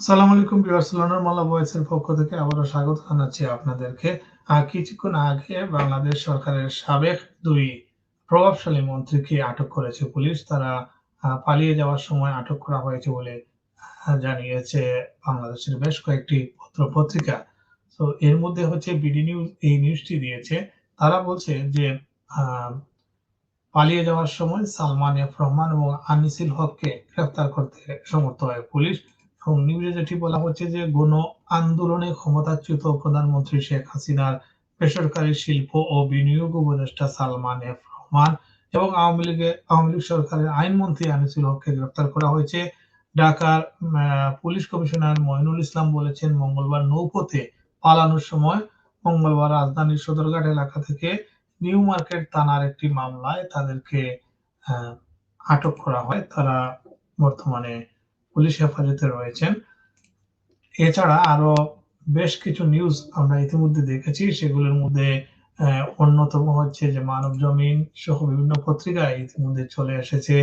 আসসালামু আলাইকুম viewers, London মাল্লা ভয়েসের পক্ষ থেকে আবারও স্বাগত জানাচ্ছি আপনাদেরকে। কিছুক্ষণ আগে বাংলাদেশ সরকারের সাবেক দুই প্রভাবশালী মন্ত্রীকে আটক করেছে পুলিশ। তারা পালিয়ে যাওয়ার সময় আটক করা হয়েছে বলে জানিয়েছে বাংলাদেশের বেশ কয়েকটি পত্র পত্রিকা। তো এর মধ্যে হচ্ছে বিডি নিউজ, এই নিউজটি দিয়েছে। তারা বলছে যে পালিয়ে যাওয়ার সময় সালমান এফ রহমান এবং আনিসুল হককে গ্রেফতার করতে সমর্থ হয় পুলিশ। এবং নিউজে যেটি বলা হচ্ছে যে গণ আন্দোলনে ক্ষমতাচ্যুত প্রধানমন্ত্রী শেখ হাসিনার বেসরকারি শিল্প ও বিনিয়োগ উপদেষ্টা সালমান এফ রহমান এবং আওয়ামী লীগের আওয়ামী লীগ সরকারের আইনমন্ত্রী আনিসুল হককে গ্রেফতার করা হয়েছে। ঢাকার পুলিশ কমিশনার মইনুল ইসলাম বলেছেন, মঙ্গলবার নৌপথে পালানোর সময় মঙ্গলবার রাজধানীর সদরঘাট এলাকা থেকে নিউ মার্কেট থানার একটি মামলায় তাদেরকে আটক করা হয়। তারা বর্তমানে পুলিশ হেফাজতে রয়েছেন। এছাড়া আরও বেশ কিছু নিউজ আমরা ইতিমধ্যে দেখেছি। সেগুলোর মধ্যে অন্যতম হচ্ছে যে মানব জমিন সহ বিভিন্ন পত্রিকায় ইতিমধ্যে চলে এসেছে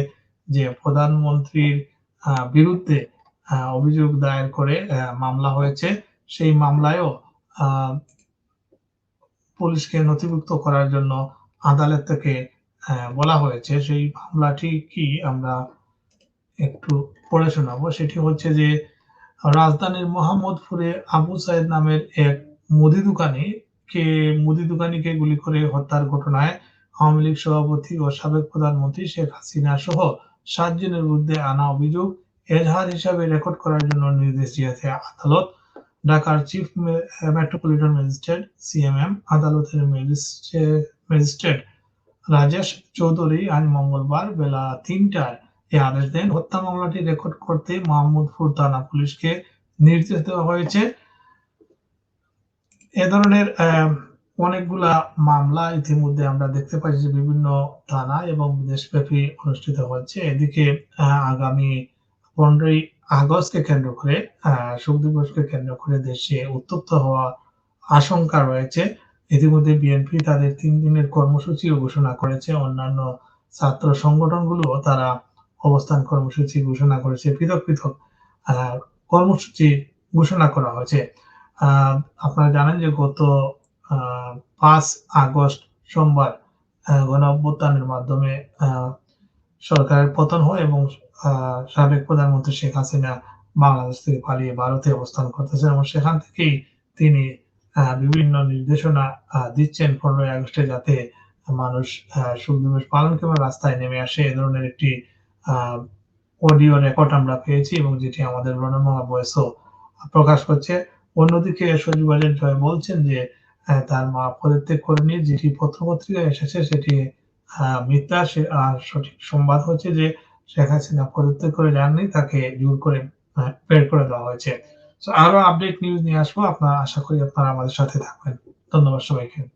যে প্রধানমন্ত্রীর বিরুদ্ধে অভিযোগ দায়ের করে মামলা হয়েছে। সেই মামলায়ও পুলিশকে নথিভুক্ত করার জন্য আদালত থেকে বলা হয়েছে। সেই মামলাটি কি আমরা একটু পড়ে শোনাবো, সেটি হচ্ছে যে রাজধানীর মোহাম্মদপুরে আবু সাইদ নামের এক মুদি দোকানি কে মুদি দোকানিকে গুলি করে হত্যার ঘটনায় আওয়ামী লীগ সভাপতি ও সাবেক প্রধানমন্ত্রী শেখ হাসিনা সহ সাতজনের বিরুদ্ধে আনা অভিযোগ এজাহার হিসাবে রেকর্ড করার জন্য নির্দেশ দিয়েছে আদালত। ঢাকার চিফ মেট্রোপলিটন ম্যাজিস্ট্রেট, সিএমএম, আদালতের ম্যাজিস্ট্রে- ম্যাজিস্ট্রেট রাজেশ চৌধুরী আজ মঙ্গলবার বেলা তিনটায় এই আদেশ দেন হত্যা মামলাটি রেকর্ড করতে মোহাম্মদপুর থানা পুলিশকে নির্দেশ দেওয়া হয়েছে। এ ধরনের অনেকগুলা মামলা ইতিমধ্যে আমরা দেখতে পাচ্ছি যে বিভিন্ন থানা এবং দেশব্যাপী অনুষ্ঠিত হচ্ছে। এদিকে আগামী পনেরোই আগস্টকে কেন্দ্র করে শোক দিবসকে কেন্দ্র করে দেশে উত্তপ্ত হওয়া আশঙ্কা রয়েছে। ইতিমধ্যে বিএনপি তাদের তিন দিনের কর্মসূচিও ঘোষণা করেছে। অন্যান্য ছাত্র সংগঠনগুলো তারা অবস্থান কর্মসূচি ঘোষণা করেছে পৃথক পৃথক কর্মসূচি ঘোষণা করা হয়েছে। আপনারা জানেন যে গত পাঁচ আগস্ট সোমবার গণ অভ্যুত্থানের মাধ্যমে সরকারের পতন হয় এবং সাবেক প্রধানমন্ত্রী শেখ হাসিনা বাংলাদেশ থেকে পালিয়ে ভারতে অবস্থান করতেছেন এবং সেখান থেকেই তিনি বিভিন্ন নির্দেশনা দিচ্ছেন পনেরোই আগস্টে যাতে মানুষ শোক দিবস পালন কিংবা রাস্তায় নেমে আসে। এ ধরনের একটি অডিও রেকর্ড আমরা পেয়েছি এবং যেটি আমাদের রণমঙ্গা বয়সও প্রকাশ করছে। অন্যদিকে সজীবাজের জয় বলছেন যে তার মা পদত্যাগ করেনি, যেটি পত্রপত্রিকায় এসেছে সেটি মিথ্যা। আর সঠিক সংবাদ হচ্ছে যে, শেখ হাসিনা পদত্যাগ করে যাননি, তাকে জোর করে বের করে দেওয়া হয়েছে। আরও আপডেট নিউজ নিয়ে আসব। আপনারা, আশা করি আপনারা আমাদের সাথে থাকবেন। ধন্যবাদ সবাইকে।